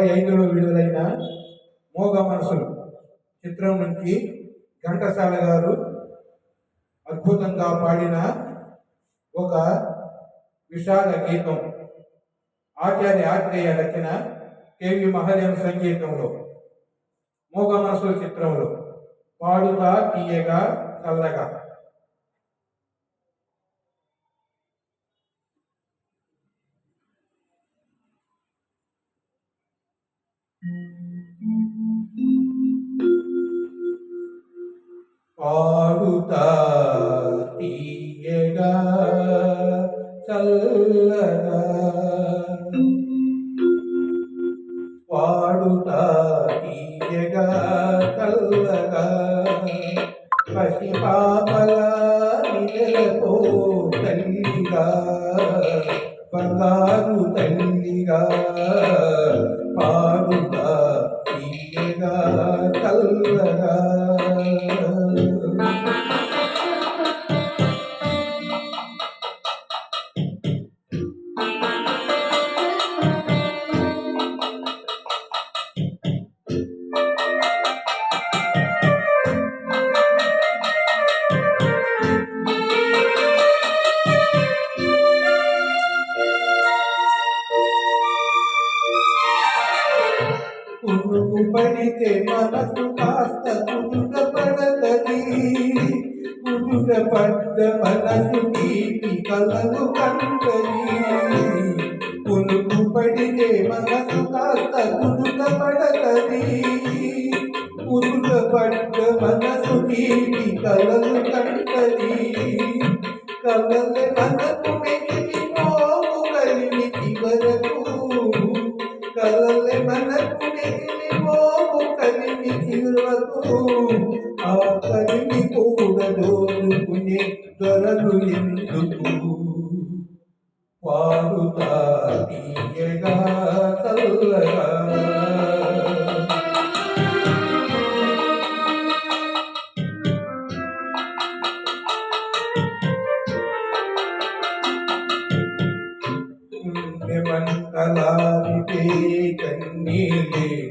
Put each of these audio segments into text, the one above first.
అరవై ఐదులో విడుదలైన మోగ మనసులు చిత్రం నుంచి ఘంటసాల గారు అద్భుతంగా పాడిన ఒక విషాద గీతం ఆచార్య ఆత్రేయ రచన కేవి మహదేవ సంగీతంలో మోగ మనసుల చిత్రంలో పాడుతా తీయగా చల్లగా. పాడుతా తీయగా చల్లగా. పాడుతా తీయగా చల్లగా. పసి పాపల నిలతో తల్లిగా బంగారు తల్లిగా. పడితే మనసు కాస్త కుదుట పడతది కుదుట పడ్డ మనసు నీటి కలలు కంటది. పులుపు పడితే మనసు కాస్త కుదుట పడతది కుదుట పడ్డ మనసు నీటి కలలు కంటది. కలలు మనకు చివరకు కూడా దోచుకునే దొరలు ఎందుకు? తీయగా చల్లగా.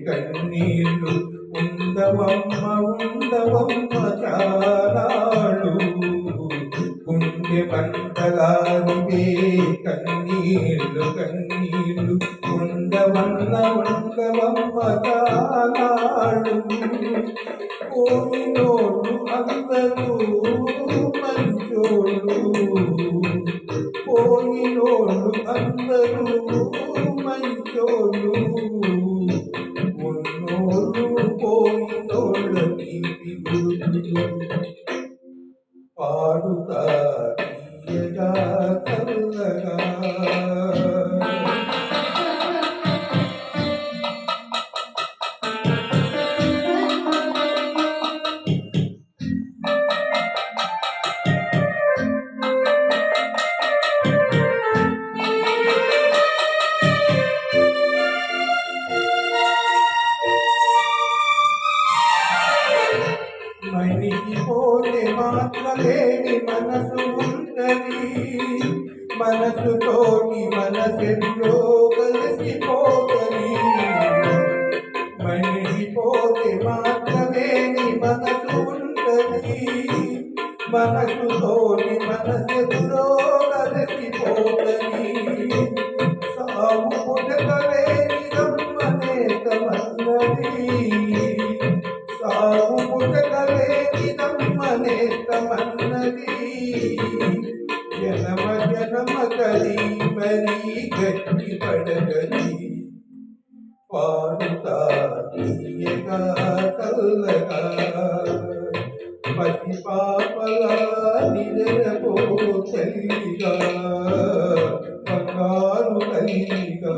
కన్నీళ్ళు ఉండవమ్మ ఉండవమ్మ చాలాడు గుండె మంటలారితే కన్నీళ్ళు కన్నీళ్ళు ఉండవన్న ఉండవమ్మ చాలాడు కోరినోడు అందరూ మంచోళ్ళు పోయినోళ్ళు అందరూ పాడుతా తీయగా చల్లగా లేని మనసు ఉన్నది మనసుతోటి మనసెల్లో కలిసిపోతది. మణిపోతే పోతే మాత్రమేమి మనసు ఉన్నది మనసుతోటి మనసెల్లో కలిసిపోతది. గట్టి పడగది పాడుతా తీయగా చల్లగా పసి పాపల నిద్రపో తల్లిగా బంగారు తల్లిగా